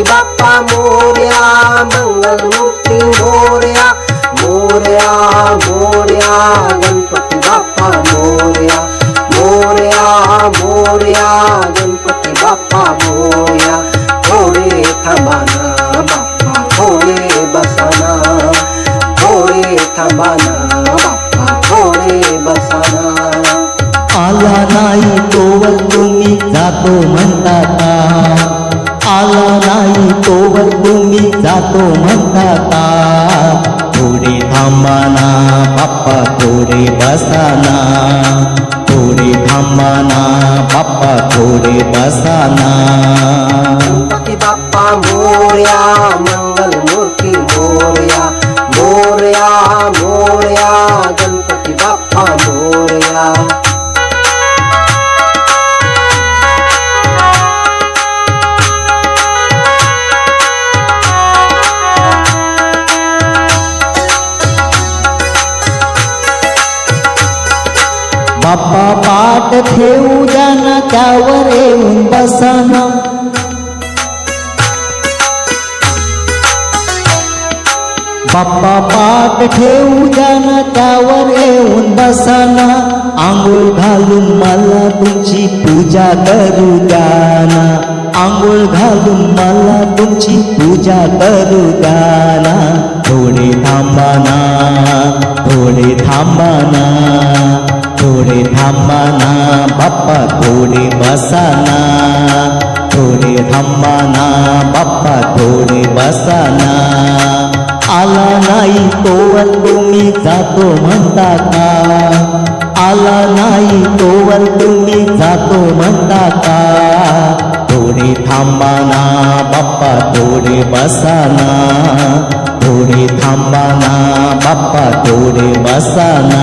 गणपती बाप्पा मोर्या मंगल मूर्ती मोर्या मोर्या मोर्या गणपती बाप्पा मोर्या मोर्या मोर्या गणपती बाप्पा मोर्या. थोडे थांबाना बाप्पा थोडे बसाना थोडे थांबाना बाप्पा थोडे बसाना आला नाही तो तुम्ही जातो म्हणता का? आला नाही तोवर तुम्ही जातो म्हणता थोडे थांबाना बाप्पा थोडे बसाना थोडे थांबाना बाप्पा थोडे बसाना बाप्पा मोर्या. बाप्पा पाठ ठेवू द्या त्यावर येऊन बसाना बाप्पा पाठ ठेवू द्या त्यावर येऊन बसाना आंघोळ घालून मला तुमची पूजा करू द्याना आंघोळ घालून मला तुमची पूजा करू द्याना थोडे थांबाना थोडे थांबाना. थोडे थांबाना बाप्पा थोडे बसाना थोडे थांबाना बाप्पा थोडे बसाना आला नाही तोवर तुम्ही जातो म्हणता का? आला नाही तोवर तुम्ही जातो म्हणता का? थोडे थांबाना बाप्पा थोडे बसाना थोडे थांबाना बाप्पा थोडे बसाना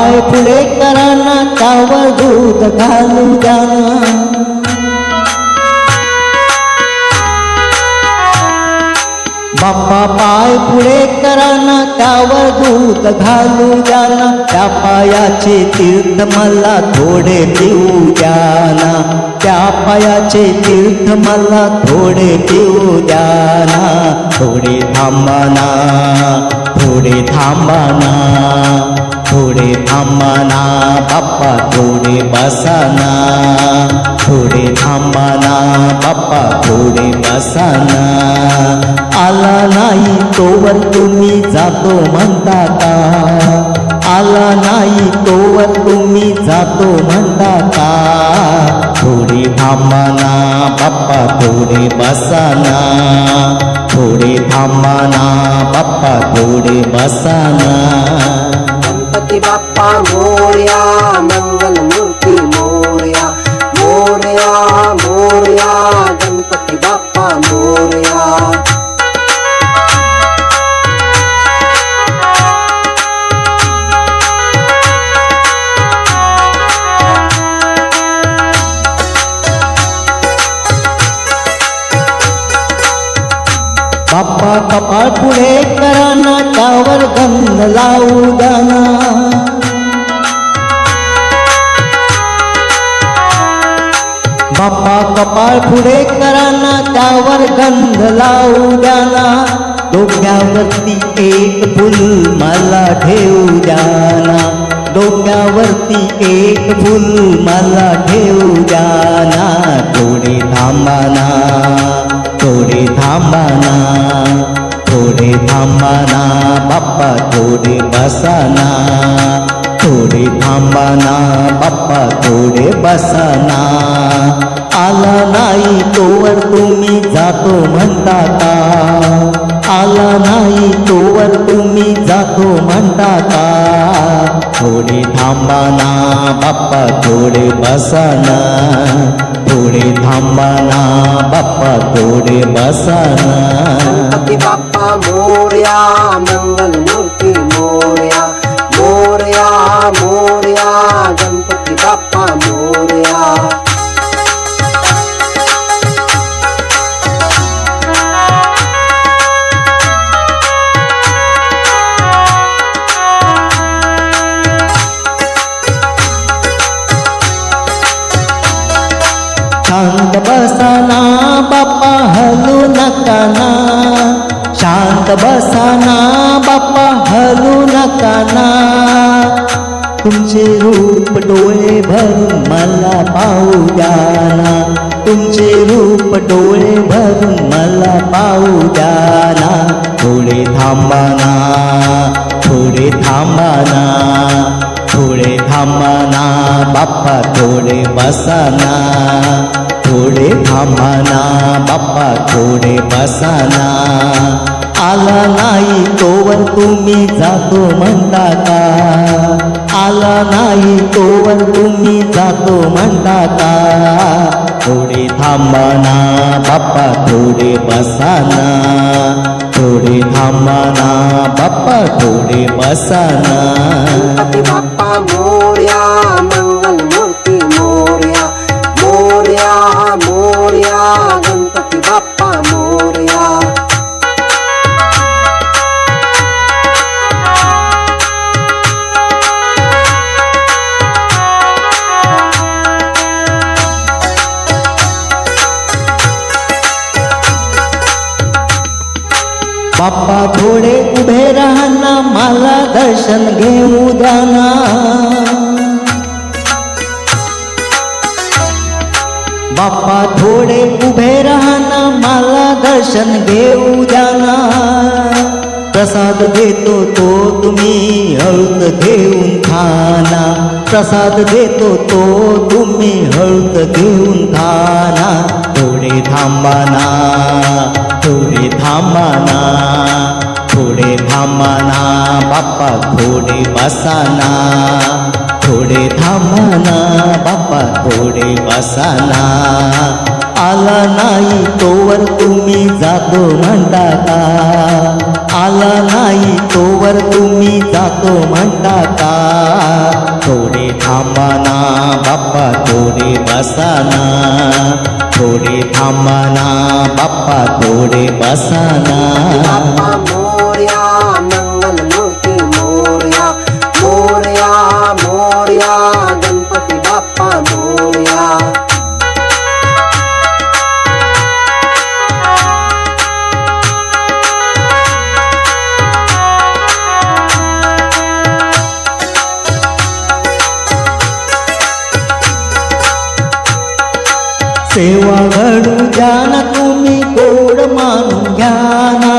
दूध घालू जाना बाप्पा पाय पुढे कराना त्यावर दूध घालू जाना त्या पायाचे तीर्थ मला थोडे पिऊ द्याना त्या पायाचे तीर्थ मला थोडे पिऊ द्याना थोडे थांबाना थोडे थांबाना थोडे थांबाना बाप्पा थोडे बसाना. थोडे थांबाना बाप्पा थोडे बसाना. आला नाही तोवर तुम्ही जातो म्हणता का? आला नाही तोवर तुम्ही जातो म्हणता का? थोडे थांबाना बाप्पा थोडे बसाना. थोडे थांबाना बाप्पा थोडे बसाना. गणपती बाप्पा मोर्या मंगल मूर्ती मोर्या मोर्या मोर्या गणपती बाप्पा मोर्या. बाप्पा कपाळ पुढे कराना त्यावर गंध लावू जाना कपाळ पुढे कराना त्यावर गंध लावू द्याना डोक्यावरती एक फुल मला ठेवू द्याना डोक्यावरती एक फुल मला ठेवू द्याना थोडे थांबाना थोडे थांबाना थोडे थांबाना बाप्पा थोडे बसाना थोडे थांबाना बाप्पा थोडे बसाना आला नाही तोवर तुम्ही जातो म्हणता का? आला नाही तोवर तुम्ही जातो म्हणता का? थोडे थांबा ना बाप्पा थोडे बसाना थोडे थांबा ना बाप्पा थोडे बसाना बाप्पा मोर्या मंगल शांत बसाना बाप्पा हलू नका ना. शांत बसाना बाप्पा हलू नका ना. तुमचे रूप डोळे भरून मला पाहू द्याना तुमचे रूप डोळे भरून मला पाहू द्याना थोडे थांबाना थोडे थांबाना थोडे थांबाना बाप्पा थोडे बसाना थोडे थांबाना बाप्पा थोडे बसाना. आला नाही तोवर तुम्ही जातो म्हणता का? आला नाही तोवर तुम्ही जातो म्हणता का? थोडे थांबाना बाप्पा थोडे बसाना. थोडे थांबाना बाप्पा थोडे बसाना. बाप्पा मोर्या बाप्पा थोडे उभे राहना मला दर्शन घेऊ द्याना बाप्पा थोडे उभे राहना मला दर्शन घेऊ द्याना प्रसाद देतो तो तुम्ही हळूत घेऊन खाना. प्रसाद देतो तो तुम्ही हळूत घेऊन खाना. थोडे थांबाना थोडे थांबाना थोडे थांबाना बाप्पा थोडे बसाना थोडे थांबाना बाप्पा थोडे बसाना आला नाही तोवर तुम्ही जातो म्हणता का आला नाही तोवर तुम्ही जातो म्हणता का थोडे थांबाना बाप्पा थोडे बसाना थोडे थांबाना बाप्पा थोडे बसाना सेवा घडू द्याना तुम्ही गोड मानून घ्याना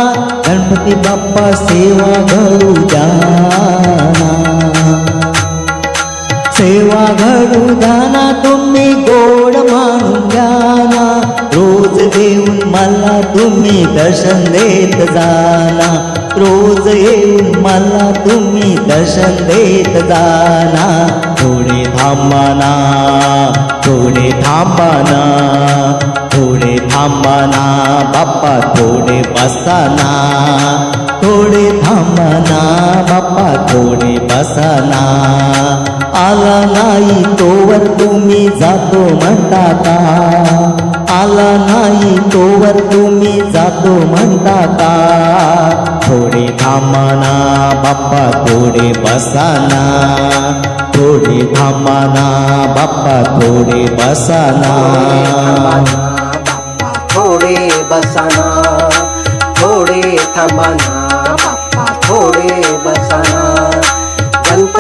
गणपती बाप्पा सेवा घडू द्याना सेवा घडू द्याना तुम्ही तुम्ही दर्शन देत जाना. रोज येऊन मला तुम्ही दर्शन देत जाना. थोडे थांबाना थोडे थांबाना थोडे थांबाना बाप्पा थोडे बसाना थोडे थांबाना बाप्पा थोडे बसाना आला नाही तोवर तुम्ही जातो म्हणता आला नाही तोवर तुम्ही जातो म्हणता थोडे थांबाना बाप्पा थोडे बसाना. थोडे थांबाना बाप्पा थोडे बसाना. थोडे बसाना. थोडे थांबाना बाप्पा थोडे